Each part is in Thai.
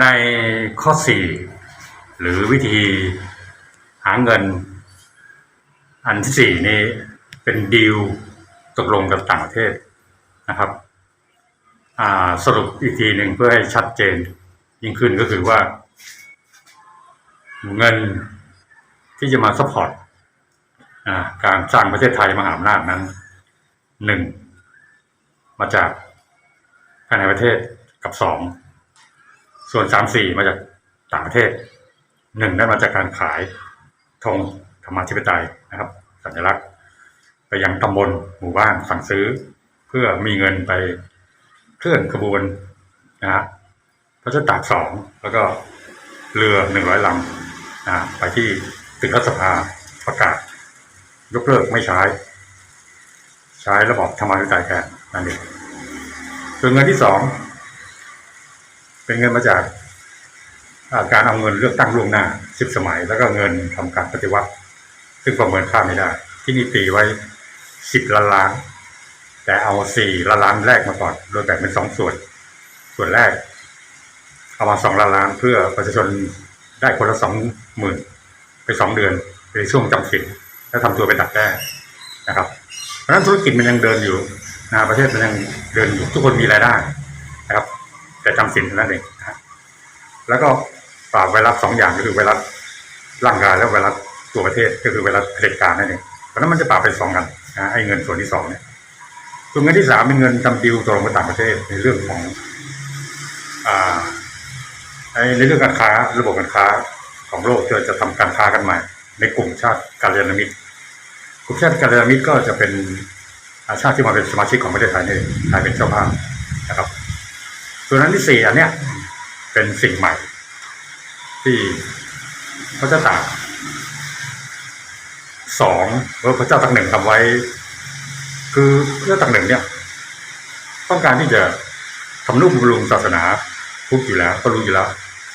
ในข้อสี่หรือวิธีหาเงิน อันที่สี่นี้เป็นดีลตกลงกับต่างประเทศนะครับสรุปอีกทีหนึ่งเพื่อให้ชัดเจนยิ่งขึ้นก็คือว่า เงินที่จะมาซัพพอร์ตการสร้างประเทศไทยมหาอำนาจนั้นหนึ่งมาจากภายในประเทศกับสอง ส่วนสามสี่มาจากต่างประเทศหนึ่งได้มาจากการขายธงธรรมาธิปไตยนะครับ สัญลักษณ์ ไปยังตำบลหมู่บ้านสั่งซื้อ เพื่อมีเงินไปเคลื่อนขบวนนะฮะพระเจ้าตากสองแล้วก็เรือหนึ่งร้อยลำนะฮะไปที่ตึกรัฐสภาประกาศ ยกเลิกไม่ใช้ ใช้ระบบธรรมาธิปไตยแทนนั่นเองส่วนเงินที่สอง เป็นเงินมาจากาการเอาเงินเลือกตั้งล่วงหน้าสิบสมัย แล้วก็เงินทำการปฏิวัติ ซึ่งประเมินค่าไม่ได้ ที่นี่ตีไว้สิบล้านล้าน แต่เอาสี่ล้านล้านแรกมาก่อน โดยแบ่งเป็นสองส่วน ส่วนแรก เอามาสองล้านล้านเพื่อประชาชนได้คนละสองหมื่นไปสองเดือนในช่วงจำสินและทำตัวเป็นดักแด้นะครับ เพราะฉะนั้นธุรกิจมันยังเดินอยู่นะประเทศมันยังเดินอยู่ทุกคนมีรายได้ แต่จำสินเท่านั้นเองนะแล้วก็ปราบไวรัสสองอย่างก็คือไวรัสร่างกายและไวรัสตัวประเทศก็คือไวรัสเผด็จการนั่นเองเพราะนั้นมันจะปราบเป็นสองกันนะไอ้เงินส่วนที่สองเนี่ยส่วนเงินที่สามเป็นเงินทำดิวตกลงกับต่างประเทศในเรื่องของอ่าไอ้ในเรื่องการค้าระบบการค้าของโลกเราจะทำการค้ากันใหม่ ในกลุ่มชาติกาลยานมิตรกลุ่มชาติกาลยานมิตรก็จะเป็นอาชาติที่มาเป็นสมาชิกของประเทศไทยนี่ไทยเป็นเจ้าภาพนะครับ ส่วนนั้นที่สี่อันเนี้ยเป็นสิ่งใหม่ ที่พระเจ้าตากสองหรือพระเจ้าตากหนึ่งทำไว้ คือพระเจ้าตากหนึ่งเนี่ย ต้องการที่จะทำนุบำรุงศาสนาพุทธอยู่แล้ว ก็รู้อยู่แล้ว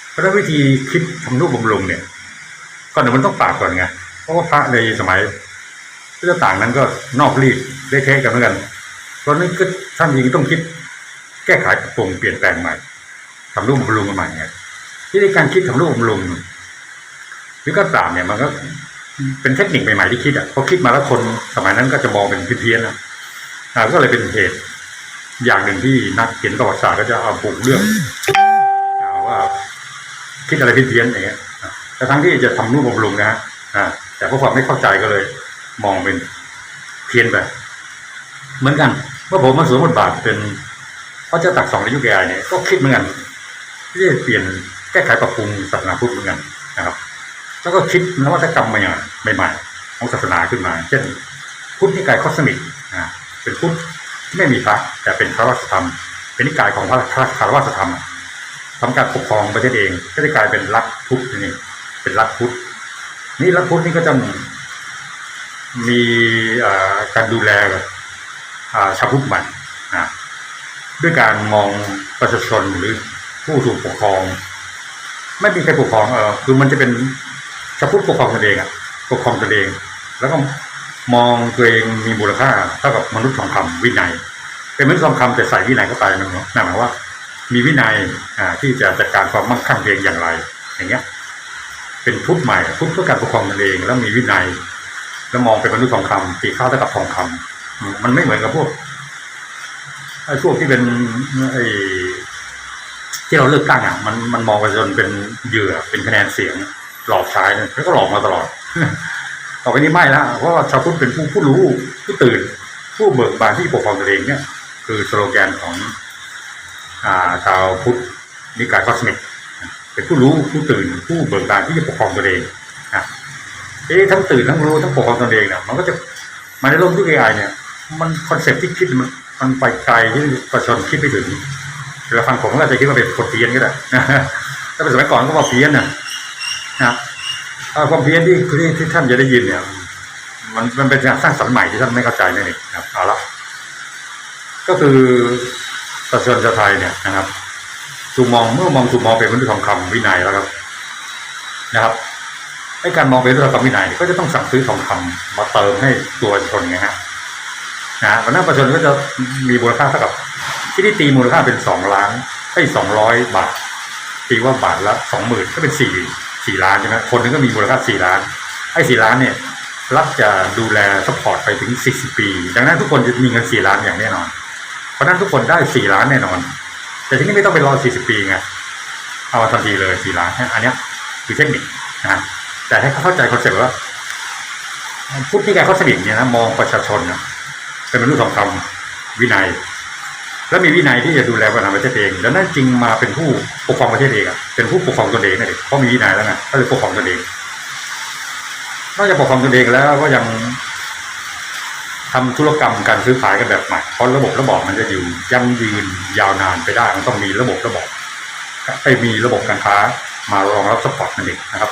เพราะฉะนั้นวิธีคิดทำนุบำรุงเนี่ยก่อนหนึ่งมันต้องปาบก่อนไงเพราะว่าพระในสมัยพระเจ้าต่างนั้นก็นอกรีดได้เทกันเหมือนกันเพราะนั้นก็ท่านเองต้องคิด แก้ไขปรับปรุงเปลี่ยนแปลงใหม่ทำรูปบำรุงกันใหม่ไงที่ในการคิดทำรูปบำรุงหรือการปราบเนี่ยมันก็เป็นเทคนิคใหม่ๆที่คิดอะพอคิดมาแล้วคนสมัยนั้นก็จะมองเป็นเพี้ยนๆนะอ่าก็เลยเป็นเหตุ อย่างหนึ่งที่นักเขียนประวัติศาสตร์ก็จะเอาปลูกเรื่องว่าคิดอะไรเพี้ยนๆอย่างเงี้ยแต่ทั้งที่จะทำรูปบำรุงนะฮะแต่เพราะความไม่เข้าใจก็เลย มองเป็นเพี้ยนไปเหมือนกันเมื่อผมมาสวมบทบาทเป็น พระเจ้าตักสองในยุคแกเนี่ยก็คิดเหมือนกันที่จะเปลี่ยนแก้ไขปรับปรุงศาสนาพุทธเหมือนกันนะครับ แล้วก็คิดนวัตกรรมใหม่ๆใหม่ๆของศาสนาขึ้นมา เช่น พุทธนิกายคอสมิกอ่าเป็นพุทธที่ไม่มีพระแต่เป็นพระวัสธรรม เป็นนิกายของพระพระคารวะธรรมทำการปกครองประเทศเองก็ได้กลายเป็นรัฐพุทธนี่เป็นรัฐพุทธนี่รัฐพุทธนี่ก็จะมีอ่าการดูแลอ่าชาวพุทธใหม่อ่า ด้วยการมองประชาชนหรือผู้ถูกปกครอง ไม่มีใครปกครองเออคือมันจะเป็นชาพุทธปกครองตนเองอะปกครองตนเอง แล้วก็มองตัวเองมีมูลค่าเท่ากับมนุษย์ทองคำวินัยเป็นมนุษย์ทองคำแต่ใส่วินัยเข้าไปนั่นเนาะนั่นหมายว่า มีวินัยอ่าที่จะจัดการความมั่งคั่งเองอย่างไร อย่างเงี้ย เป็นพุทธใหม่พุทธเพื่อการปกครองตนเอง แล้วมีวินัย แล้วมองเป็นมนุษย์ทองคำตีข้าวเท่ากับทองคำอืมมันไม่เหมือนกับพวก ไอ้พวกที่เป็นไอ้ที่เราเลือกตั้งอะมันมันมองประชาชนเป็นเหยื่อเป็นคะแนนเสียง หลอกใช้เนี่ยแล้วก็หลอกมาตลอดต่อไปนี้ไม่แล้วเพราะว่าชาวพุทธเป็นผู้ผู้รู้ผู้ตื่น ผู้เบิกบานที่ปกครองตนเองเนี่ย คือสโลแกนของอ่าชาวพุทธนิกายคอสมิกเป็นผู้รู้ผู้ตื่น ผู้เบิกบานที่จะปกครองตนเองนะเอ๊ะทั้งตื่นทั้งรู้ทั้งปกครองตนเองเนี่ยมันก็จะมาในโลกยุค AI เนี่ย มันคอนเซ็ปต์ที่คิดมัน มันไปไกลที่ประชาชนคิดไม่ถึงเวลาฟังผมก็อาจจะคิดว่าเป็นคนเพี้ยนก็ได้ถ้าเป็นสมัยก่อนก็ว่าเพี้ยนนะนะครับความเพี้ยนที่ที่ท่านจะได้ยินเนี่ย มันมันเป็นการสร้างสรรค์ใหม่ที่ท่านไม่เข้าใจนั่นเองนะครับเอาละก็คือประชาชนชาวไทยเนี่ยนะครับถูกมองเมื่อมองถูกมองเป็นมนุษย์ทองคำวินัยแล้วครับนะครับไอ้การมองเป็นมนุษย์ทองคำวินัยก็จะต้องสั่งซื้อทองคำมาเติมให้ตัวชาชนไงฮะ นะฮะวันนั้นประชาชนก็จะมีมูลค่าเท่ากับที่ได้ตีมูลค่าเป็นสองล้านไอ้สองร้อยบาทตีว่าบาทละสองหมื่นก็เป็นสี่สี่ล้านใช่ไหมคนหนึงก็มีมูลค่าสี่ล้านไอ้สี่ล้านเนี่ยรัฐจะดูแลสปอร์ตไปถึงสี่สิบปี ดังนั้นทุกคนจะมีเงินสี่ล้านอย่างแน่นอน เพราะนั้นทุกคนได้สี่ล้านแน่นอน แต่ที่นี่ไม่ต้องไปรอสี่สิบปีไงเอาทันทีเลยสี่ล้านอันนี้คือเทคนิคนะแต่ให้เขาเข้าใจคอนเซ็ปต์ว่าพุทธิการเขาสนิทเนี่ยนะมองประชาชนนะ เป็นมนุษย์ทองคำวินัย แล้วมีวินัยที่จะดูแลประเทศเองแล้วนั่นจริงมาเป็นผู้ปกครองประเทศเองอะเป็นผู้ปกครองตนเองนั่นเองเพราะมีวินัยแล้วไงก็เลยปกครองตนเองนอกจากปกครองตนเองแล้วก็ยังทำธุรกรรมการซื้อขายกันแบบใหม่เพราะระบบระบอบมันจะอยู่ยั่งยืนยาวนานไปได้มันต้องมีระบบระบบไปมีระบบการค้ามารองรับสปอร์ตนั่นเองนะครับ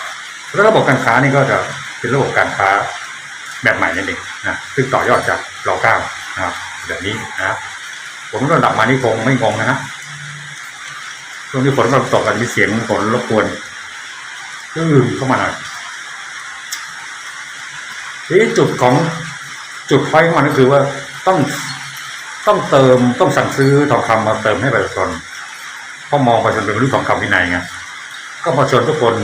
แล้วระบบการค้านี่ก็จะเป็นระบบการค้า แบบใหม่นั่นเองนะซึ่งต่อยอดจากรอเก้านะครับแบบนี้นะผมระดับมานี่คงไม่งงนะฮะช่วงนี้ฝนกำลังตกอาจจะมีเสียงฝนรบกวนอื้อเข้ามาหน่อยทีนี้จุดของจุดไฟของมันก็คือว่าต้องต้องเติมต้องสั่งซื้อทองคำมาเติมให้ประชาชนเพราะมองประชาชนเป็นมนุษย์ทองคำวินัยไงก็ประชาชนทุกคน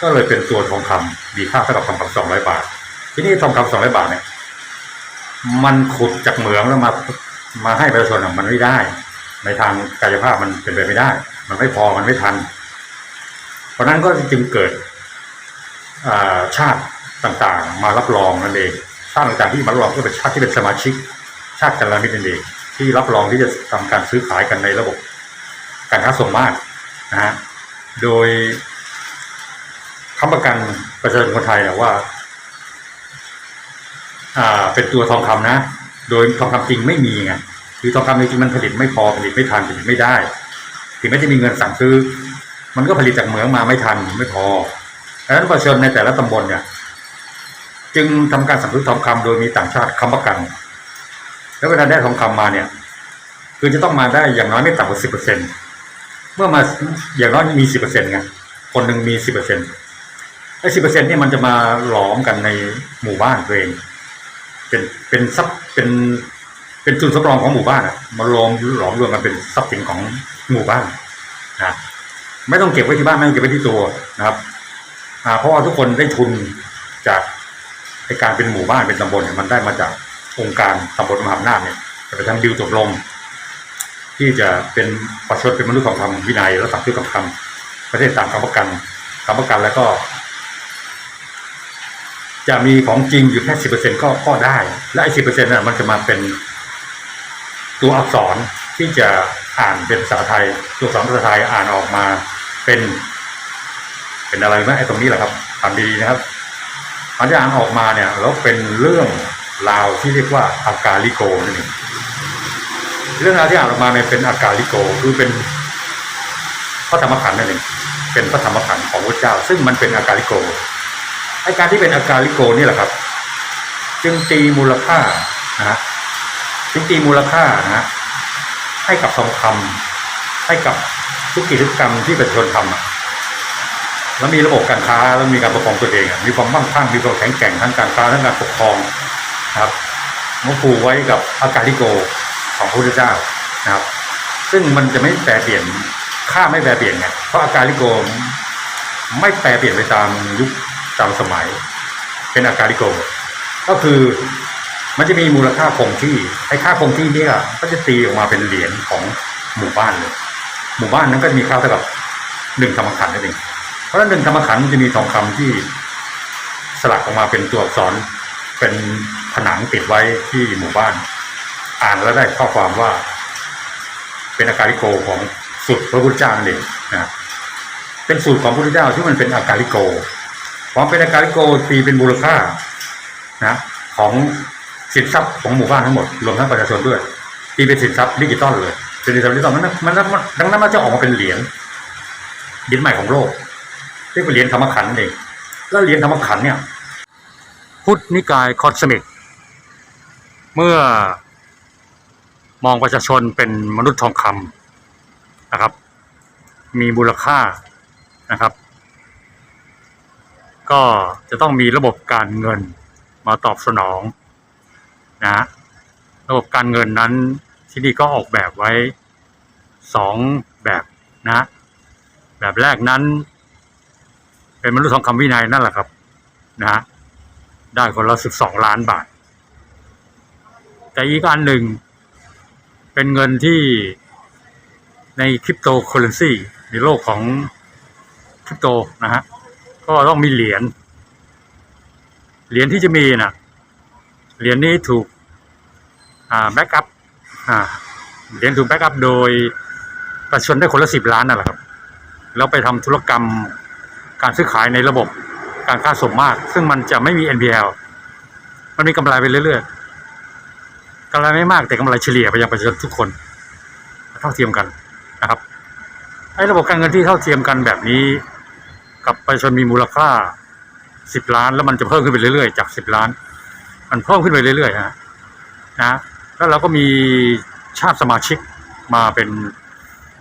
ก็เลยเป็นตัวทองคำมีค่าเท่ากับทองคำสองร้อยบาท ทีนี้ทองคำสองร้อยบาทเนี่ยมันขุดจากเหมืองแล้วมามาให้ประชาชนมันไม่ได้ ในทางกายภาพมันเป็นไปไม่ได้ มันไม่พอมันไม่ทัน เพราะนั้นก็จึงเกิดชาติต่างๆ มารับรองนั่นเองชาติต่างๆที่มารับรองก็เป็นชาติที่เป็นสมาชิก ชาติกันลามิตรนั่นเองที่รับรองที่จะทำการซื้อขายกันในระบบ การค้าส่งมากนะฮะโดยค้ำประกันประชาชนคนไทยนะว่า เป็นตัวทองคำนะ โดยทองคำจริงไม่มีไงคือทองคำจริงมันผลิตไม่พอผลิตไม่ทันผลิตไม่ได้ถึงแม้จะมีเงินสั่งซื้อ มันก็ผลิตจากเหมืองมาไม่ทันไม่พอดังนั้นประชาชนในแต่ละตำบลเนี่ย จึงทำการสั่งซื้อทองคำโดยมีต่างชาติค้ำประกัน แล้วเวลาได้ทองคำมาเนี่ย คือจะต้องมาได้อย่างน้อยไม่ต่ำกว่าสิบเปอร์เซ็นต์เมื่อมาอย่างน้อยมีสิบเปอร์เซ็นต์ไงคนหนึ่งมีสิบเปอร์เซ็นต์ไอ้สิบเปอร์เซ็นต์นี่มันจะมาหลอมกันในหมู่บ้านตัวเอง เป็นเป็นทรัพย์เป็นเป็นจุดสำรองของหมู่บ้านมารวมหลอมรวมกันเป็นทรัพย์สินของหมู่บ้านนะไม่ต้องเก็บไว้ที่บ้านไม่ต้องเก็บไว้ที่ตัวนะครับเพราะว่าทุกคนได้ทุนจากในการเป็นหมู่บ้านเป็นตำบลเนี่ยมันได้มาจากองค์การตำบลมหาอำนาจเนี่ยจะไปทำดิวตกลง ที่จะเป็นประชดเป็นมนุษย์ทองคำวินัยและสั่งซื้อทองคำประเทศต่างคำประกันคำประกันแล้วก็ จะมีของจริงอยู่แค่สิบเปอร์เซ็นก็ก็ได้ และไอ้สิบเปอร์เซ็นต์น่ะมันจะมาเป็นตัวอักษรที่จะอ่านเป็นภาษาไทย ตัวอักษรภาษาไทยอ่านออกมาเป็น เป็นอะไรไหมไอ้ตรงนี้แหละครับอ่านดีนะครับมันจะอ่านออกมาเนี่ยแล้วเป็นเรื่องราวที่เรียกว่าอากาลิโกนั่นเองเรื่องราวที่อ่านออกมาเนี่ยเป็นอากาลิโกคือเป็นพระธรรมขันธ์นั่นเองเป็นพระธรรมขันธ์ของพระเจ้า ซึ่งมันเป็นอากาลิโก ไอการที่เป็นอาการลิโกนี่แหละครับ จึงตีมูลค่านะฮะจึงตีมูลค่านะฮะให้กับทองคำให้กับทุกกิจกรรมที่ประชาชนทำอะแล้วมีระบบการค้าแล้วมีการปกครองตัวเองมีความมั่งคั่งมีความแข็งแกร่งทั้งการค้าทั้งการปกครองนะครับมาผูกไว้กับอาการลิโกของพระพุทธเจ้านะครับ ซึ่งมันจะไม่แปรเปลี่ยนค่าไม่แปรเปลี่ยนไงเพราะอาการลิโกไม่แปรเปลี่ยนไปตามยุค ตามสมัย เป็นอาการิโก ก็คือมันจะมีมูลค่าคงที่ไอ้ค่าคงที่เนี่ยก็จะตีออกมาเป็นเหรียญของหมู่บ้านเลย หมู่บ้านนั้นก็จะมีค่าเท่ากับหนึ่งธรรมขันนั่นเองเพราะฉะนั้นหนึ่งธรรมขันมันจะมีทองคำที่สลักออกมาเป็นตัวอักษรเป็นผนังติดไว้ที่หมู่บ้าน อ่านแล้วได้ข้อความว่า เป็นอาการิโกของสุดพระพุทธเจ้านั่นเองนะเป็นสูตรของพระพุทธเจ้าที่มันเป็นอาการิโก ความเป็นอาการโกตีเป็นมูลค่านะของสินทรัพย์ของหมู่บ้านทั้งหมดรวมทั้งประชาชนด้วยตีเป็นสินทรัพย์ดิจิตอลเลยสินทรัพย์ดิจิตอลมันมันมันดังนั้นมันจะออกมาเป็นเหรียญเหรียญใหม่ของโลกเรียกว่าเหรียญธรรมขันธ์เองแล้วเหรียญธรรมขันธ์เนี่ย พุทธนิกายคอสมิก เมื่อมองประชาชนเป็นมนุษย์ทองคำนะครับ มีมูลค่านะครับ ก็จะต้องมีระบบการเงินมาตอบสนองนะระบบการเงินนั้นที่นี่ก็ออกแบบไว้สองแบบนะ แบบแรกนั้น เป็นมนุษย์ทองคำวินัยนั่นแหละครับนะได้คนละสิบสองล้านบาท แต่อีกอันหนึ่ง เป็นเงินที่ในคริปโตเคอเรนซีในโลกของคริปโตนะฮะ ก็ต้องมีเหรียญเหรียญที่จะมีนะเหรียญนี้ถูกอ่าแบ็กอัพอ่าเหรียญถูกแบ็กอัพโดยประชาชนได้คนละสิบล้านนั่นแหละครับ แล้วไปทำธุรกรรมการซื้อขายในระบบการค้าส่งมาก ซึ่งมันจะไม่มี NPL มันมีกำไรไปเรื่อยๆกำไรไม่มากแต่กำไรเฉลี่ยไปยังประชาชนทุกคน เท่าเทียมกันนะครับไอ้ระบบการเงินที่เท่าเทียมกันแบบนี้ กับไประชนมีมูลค่าสิบล้าน แล้วมันจะเพิ่มขึ้นไปเรื่อยๆ จากสิบล้าน มันเพิ่มขึ้นไปเรื่อยๆฮะนะแล้วเราก็มีชาติสมาชิกมาเป็น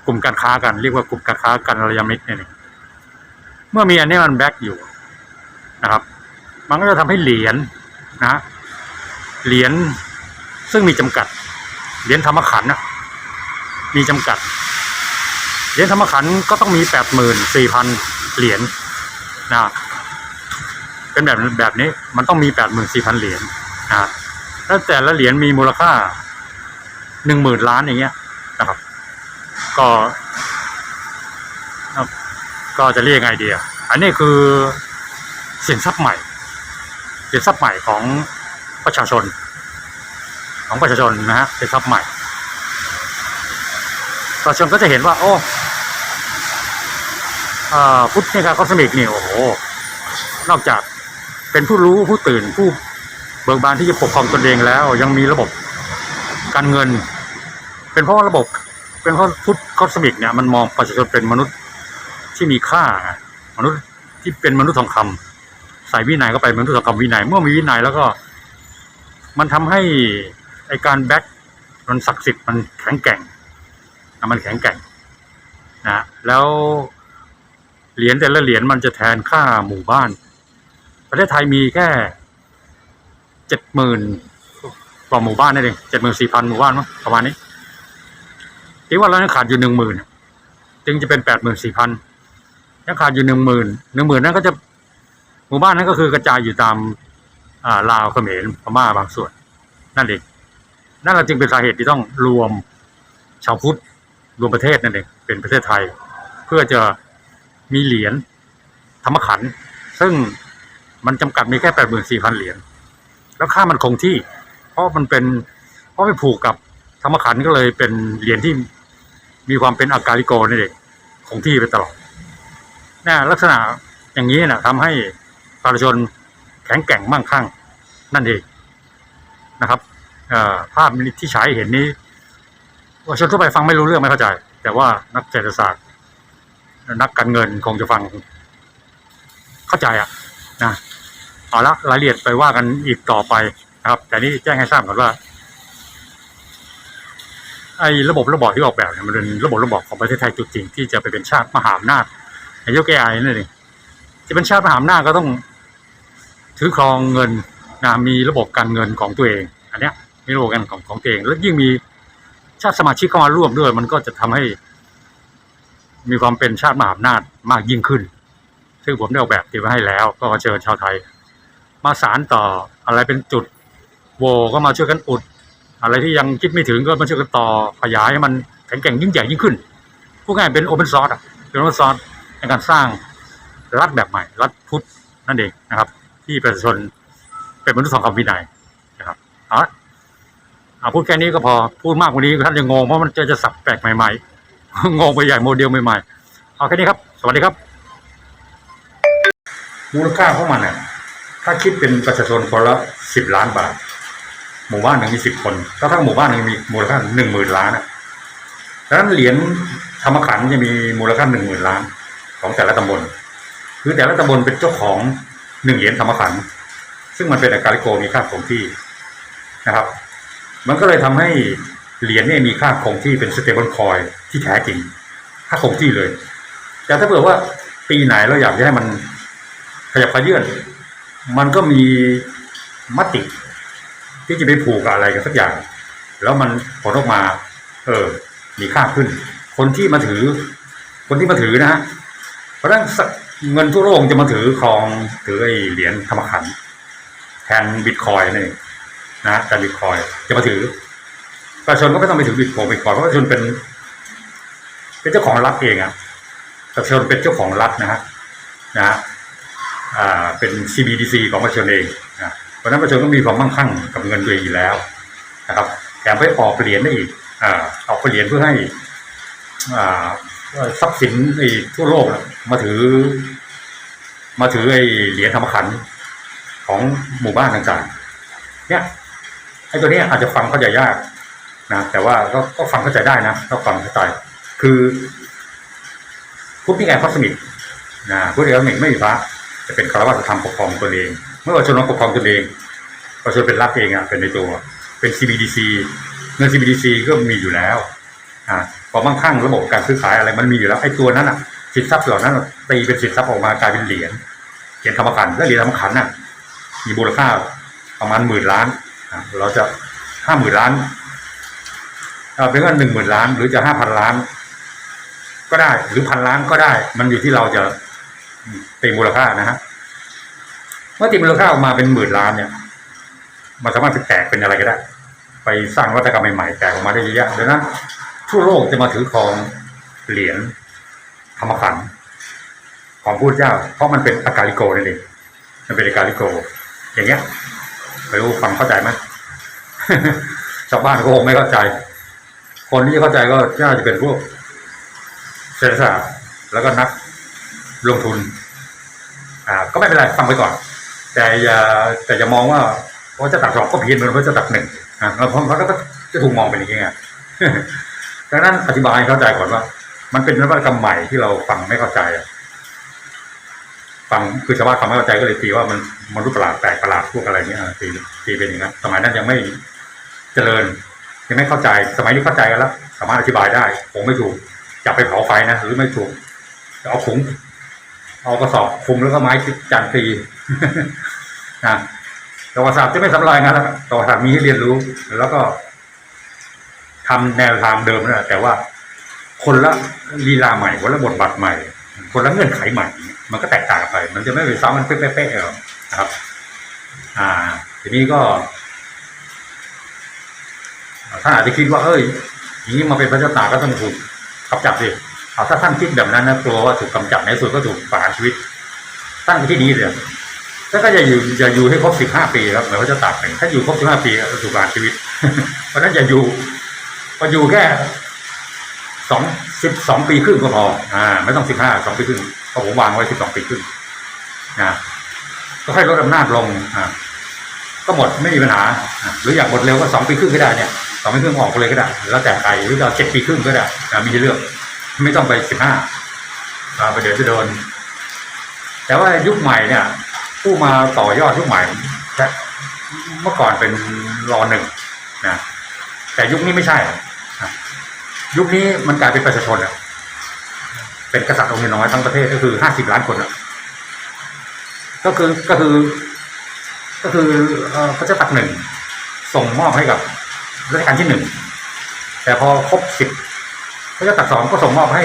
กลุ่มการค้ากันเรียกว่ากลุ่มการค้ากันระยามิตรเนี่ยเมื่อมีอันนี้มันแบ็กอยู่นะครับ มันก็จะทำให้เหรียญนะเหรียญซึ่งมีจำกัด เหรียญธรรมขันนะมีจำกัด เหรียญธรรมขันก็ต้องมีแปดหมื่นสี่พัน เหรียญนะเป็นแบบแบบนี้มันต้องมีแปดหมื่นสี่พันเหรียญนะแล้วแต่ละเหรียญมีมูลค่าหนึ่งหมื่นล้านอย่างเงี้ยนะครับ ก็ครับก็จะเรียกไงเดีอะอันนี้คือสินทรัพย์ใหม่สินทรัพย์ใหม่ของประชาชน ของประชาชนนะฮะสินทรัพย์ใหม่ประชาชนก็จะเห็นว่า โอ้อ่า พุทธในกาคอสมิกนี่โอ้โห นอกจากเป็นผู้รู้ผู้ตื่นผู้เบิกบานที่จะปกครองตนเองแล้ว ยังมีระบบการเงิน เป็นเพราะระบบ เป็นเพราะพุทธคอสมิกเนี่ยมันมองประชาชนเป็นมนุษย์ที่มีค่า มนุษย์ที่เป็นมนุษย์ทองคำใส่วินัยเข้าไปมนุษย์ทองคำวินัยเมื่อมีวินัยแล้วก็ มันทำให้ไอการแบ็กมันศักดิ์สิทธิ์มันแข็งแกร่งมันแข็งแกร่งนะแล้ว เหรียญแต่ละเหรียญมันจะแทนค่าหมู่บ้าน ประเทศไทยมีแค่เจ็ดหมื่นกว่าหมู่บ้านนั่นเองเจ็ดหมื่นสี่พันหมู่บ้านมั้งประมาณนี้ที่ว่าเราขาดอยู่หนึ่งหมื่นจึงจะเป็นแปดหมื่นสี่พันยังขาดอยู่หนึ่งหมื่นหนึ่งหมื่นนั้นก็จะหมู่บ้านนั้นก็คือกระจายอยู่ตามอ่าลาวเขมรพม่าบางส่วน นั่นเองนั่นแหละจึงเป็นสาเหตุที่ต้องรวมชาวพุทธรวมประเทศนั่นเองเป็นประเทศไทย เพื่อจะ มีเหรียญธรรมขัน ซึ่งมันจำกัดมีแค่แปดหมื่นสี่พันเหรียญแล้วค่ามันคงที่ เพราะมันเป็นเพราะไปผูกกับธรรมขันก็เลยเป็นเหรียญที่มีความเป็นอาการิโกนั่เองคงที่ไปตลอดนะลักษณะอย่างนี้นะทำให้ประชาชนแข็งแกร่งมั่งคั่ง นั่นเองนะครับภาพที่ฉายให้เห็นนี้ประชาชนทั่วไปฟังไม่รู้เรื่องไม่เข้าใจ แต่ว่านักเศรษฐศาสตร์ นักการเงินคงจะฟัง เข้าใจอะนะเอาละรายละเอียดไปว่ากันอีกต่อไปนะครับ แต่นี่แจ้งให้ทราบก่อนว่า ไอ้ระบบระบอบที่ออกแบบเนี่ยมันเป็นระบบระบอบของประเทศไทยจุดจริงที่จะไปเป็นชาติมหาอำนาจนายกแกไอนั่นเองจะเป็นชาติมหาอำนาจก็ต้อง ถือครองเงินนะมีระบบการเงินของตัวเอง อันเนี้ยมีระบบการเงินของของตัวเอง แล้วยิ่งมีชาติสมาชิกเข้ามาร่วมด้วย มันก็จะทำให้ มีความเป็นชาติมหาอำนาจมากยิ่งขึ้น ซึ่งผมได้ออกแบบเตรียมไว้ให้แล้ว ก็เชิญชาวไทย มาสารต่ออะไรเป็นจุดโวก็มาช่วยกันอุด อะไรที่ยังคิดไม่ถึงก็มาช่วยกันต่อขยายให้มันแข็งแกร่งยิ่งใหญ่ยิ่งขึ้นพูดง่ายเป็นโอเพนซอร์สอะเป็นโอเพนซอร์สในการสร้างรัฐแบบใหม่ รัฐพุทธนั่นเองนะครับ ที่ประชาชนเป็นมนุษย์ทองคำวินัยนะครับเอาละเอาพูดแค่นี้ก็พอพูดมากกว่านี้ท่านจะงงเพราะมันจะจะสับแปลกใหม่ ๆ งงไปใหญ่โมเดลใหม่ๆเอาแค่นี้ครับ สวัสดีครับมูลค่าของมันเนี่ยถ้าคิดเป็นประชาชนคนละสิบล้านบาท หมู่บ้านหนึ่งมีสิบคนถ้าทั้งหมู่บ้านหนึ่งมีมูลค่าหนึ่งหมื่นล้านอะดังนั้นเหรียญธรรมขันจะมีมูลค่าหนึ่งหมื่นล้าน ของแต่ละตำบลคือแต่ละตำบลเป็นเจ้าของหนึ่งเหรียญธรรมขันซึ่งมันเป็นอาการิโกมีค่าคงที่นะครับ มันก็เลยทำให้เหรียญเนี่ยมีค่าคงที่เป็นสเตเบิลคอย ที่แท้จริงค่าคงที่เลย แต่ถ้าเผื่อว่าปีไหนเราอยากจะให้มันขยับขยื่นมันก็มีมติ ที่จะไปผูกอะไรกันสักอย่าง แล้วมันผลออกมา เออ มีค่าขึ้น คนที่มาถือ คนที่มาถือนะฮะเพราะนั้นเงินทั่วโลกจะมาถือครองถือไอ้เหรียญธรรมขันแทนบิตคอยน์นี่นะแทนบิตคอยจะมาถือประชาชนก็ไม่ต้องไปถือบิตคอยบิตคอยเพราะประชาชนเป็น เป็นเจ้าของรัฐเองอะประชาชนเป็นเจ้าของรัฐนะฮะนะฮะอ่าเป็น CBDC ของประชาชนเองนะเพราะนั้นประชาชนก็มีความมั่งคั่งกับเงินตัวเองอยู่แล้วนะครับแถมไปออกเหรียญได้อีกอ่าออกเหรียญเพื่อให้อ่าทรัพย์สินไอ้ทั่วโลกมาถือ มาถือไอ้เหรียญธรรมขันของหมู่บ้านต่างๆ เนี่ยไอ้ตัวนี้อาจจะฟังเข้าใจยากนะแต่ว่าก็ก็ฟังเข้าใจได้นะก็ฟังเข้าใจ คือพุทธิไงคอสมิกนะพุทธิไงคอสมิกไม่มีพระจะเป็นคารวะธรรมปกครองตนเอง เมื่อประชาชนปกครองตนเองประชาชนเป็นรัฐเองอะเป็นในตัว เป็น CBDC เงิน CBDC ก็มีอยู่แล้วอ่าความมั่งคั่งระบบการซื้อขายอะไรมันมีอยู่แล้วไอ้ตัวนั้นอะสินทรัพย์เหล่านั้นตีเป็นสินทรัพย์ออกมากลายเป็นเหรียญเหรียญธรรมขันและเหรียญธรรมขันน่ะ มีมูลค่าประมาณหมื่นล้านเราจะห้าหมื่นล้านเอาเป็นว่าหนึ่งหมื่นล้าน หรือจะห้าพันล้าน ก็ได้ หรือพันล้านก็ได้ มันอยู่ที่เราจะตีมูลค่านะฮะเมื่อตีมูลค่าออกมาเป็นหมื่นล้านเนี่ย มันสามารถไปแตกเป็นอะไรก็ได้ ไปสร้างวัตกรรมใหม่ๆแตกออกมาได้เยอะแยะดังนั้นทั่วโลกจะมาถือครองเหรียญธรรมขันของพุทธเจ้า เพราะมันเป็นอากาลิโกนั่นเองมันเป็นอากาลิโก อย่างเงี้ยไม่รู้ฟังเข้าใจไหมชาวบ้านก็คงไม่เข้าใจ คนที่เข้าใจก็น่าจะเป็นพวก ศรษฐศาสตร์แล้วก็นักลงทุน อ่า ก็ไม่เป็นไรฟังไปก่อน แต่อย่าแต่อย่ามองว่าพระจ้าตักสองก็เพี้ยนเหมือนพระจ้าตักหนึ่งอ่าเพราะเพราะก็จะถูกมองเป็นอย่างนี้ไงดังนั้นอธิบายเข้าใจก่อนว่า มันเป็นนวัตกรรมใหม่ที่เราฟังไม่เข้าใจฟังคือชาวบ้านฟังไม่เข้าใจก็เลยตีว่ามันมันรูปประหลาดแปลกประหลาดพวกอะไรเงี้ยตีตีเป็นอย่างนั้นสมัยนั้นยังไม่เจริญยังไม่เข้าใจ สมัยนี้เข้าใจกันแล้ว สามารถอธิบายได้คงไม่ถูก จับไปเผาไฟนะหรือไม่ถูกเอาถุงเอากระสอบคุมแล้วก็ไม้จานตีนะประวัติศาสตร์จะไม่สำลายนะประวัติศาสตร์มีให้เรียนรู้ แล้วก็ทำแนวทางเดิมนะแต่ว่า คนละลีลาใหม่คนละบทบาทใหม่ คนละเงื่อนไขใหม่ มันก็แตกต่างกันไป มันจะไม่ไปซ้ำมันเป๊ะๆหรอนะครับ อ่า ทีนี้ก็ท่านอาจจะคิดว่า เอ้ยอย่างนี้มาเป็นพระเจ้าตากก็ต้องถูก กำจัดสิเอาถ้าท่านคิดแบบนั้นนะกลัวว่าถูกกำจัดในสุดก็ถูกประหารชีวิต ตั้งที่นี้เลยถ้าก็จะอยู่จะอยู่ให้ครบสิบห้าปีครับเหมือนพระเจ้าตากหนึ่งถ้าอยู่ครบสิบห้าปีก็ถูกประหารชีวิต เพราะฉะนั้นอย่าอยู่พออยู่แค่สองสิบสองปีครึ่งก็พออ่า ไม่ต้องสิบห้าสองปีครึ่งเพราะผมวางไว้สิบสองปีครึ่งนะก็ให้ลดอำนาจลงอ่า ก็หมดไม่มีปัญหา หรืออยากหมดเร็วก็สองปีครึ่งก็ได้เนี่ยสองปีครึ่งออกไปเลยก็ได้ แล้วแต่ใครหรือจะเจ็ดปีครึ่งก็ได้มีเลือกไม่ต้องไปสิบห้าอ่าไปเดี๋ยวจะโดน แต่ว่ายุคใหม่เนี่ย ผู้มาต่อยอดยุคใหม่เมื่อก่อนเป็นรอหนึ่งนะแต่ยุคนี้ไม่ใช่ยุคนี้มันกลายเป็นประชาชนอะเป็นกษัตริย์องค์น้อยทั้งประเทศก็คือห้าสิบล้านคนอะก็คือก็คือ ก็คือพระเจ้าตักหนึ่งส่งมอบให้กับรัชกาลที่หนึ่งแต่พอครบสิบพระเจ้าตักสองก็ส่งมอบให้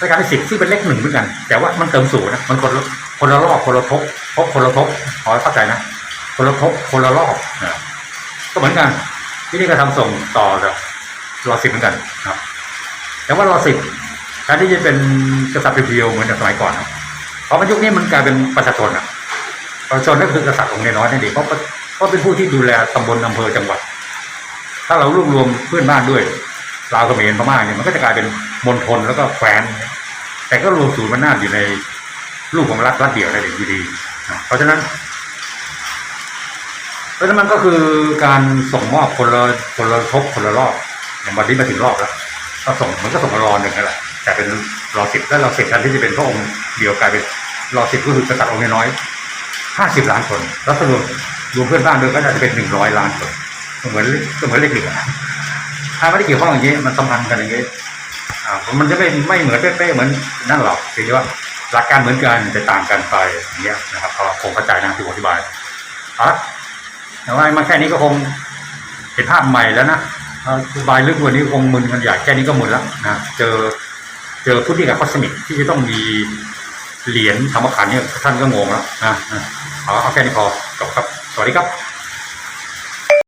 รัชกาลที่สิบที่เป็นเลขหนึ่งเหมือนกัน แต่ว่ามันเติมศูนย์นะมันคนละคนละรอบคนละทบทบคนละทบขอให้เข้าใจนะคนละทบคนละรอบนะก็เหมือนกัน ที่นี่ก็ทำส่งต่อจากรอสิบเหมือนกันครับ แต่ว่ารอสิบแทนที่จะเป็นกษัตริย์เพียวเหมือนสมัยก่อนเพราะมันยุคนี้มันกลายเป็นประชาชนอะ ชาชนก็คือกษัตริย์องค์น้อยนั่นเองเพราะเพราะเป็นผู้ที่ดูแลตำบลอำเภอจังหวัด ถ้าเรารวบรวมเพื่อนบ้านด้วยลาวเขมรพม่าเนี่ยมันก็จะกลายเป็นมณฑลแล้วก็แคว้นแต่ก็รวมศูนย์มันนาอยู่ในรูปของรัฐรัฐเดียวได้อยู่ดีเพราะฉะนั้นเพราะฉะนั้นมันก็คือการส่งมอบคนละคนละทบคนละรอบอย่างวันนี้มาถึงรอบแล้วก็ส่งมันก็ส่งมารอหนึ่งนั่นแหละแต่เป็นรอสิบแล้วรอสิบแทนที่จะเป็นพระองค์เดียวกลายเป็นรอสิบก็คือกษัตริย์องค์น้อย ห้าสิบล้านคน แล้วรวมรวมเพื่อนบ้านด้วยก็น่าจะเป็นหนึ่งร้อยล้านคนเหมือนก็เหมือนเลขหนึ่งอะถ้าไม่ได้เกี่ยวข้องอย่างนี้มันสัมพันธ์กันอย่างนี้อ่ามันจะไม่ไม่เหมือนเป๊ะๆเหมือนนั่นหรอกเพียงแต่ว่าหลักการเหมือนกันแต่ต่างกันไปอย่างเงี้ยนะครับก็คงเข้าใจนะที่อธิบายเอาละแต่ว่ามาแค่นี้ก็คงเห็นภาพใหม่แล้วนะอธิบายลึกกว่านี้คงมึนกันใหญ่แค่นี้ก็มึนแล้วนะเจอเจอพุทธิกับคอสมิกที่จะต้องมีเหรียญธรรมขันเนี่ยท่านก็งงแล้วนะ เอาเอาแค่นี้พอจบครับ สวัสดีครับ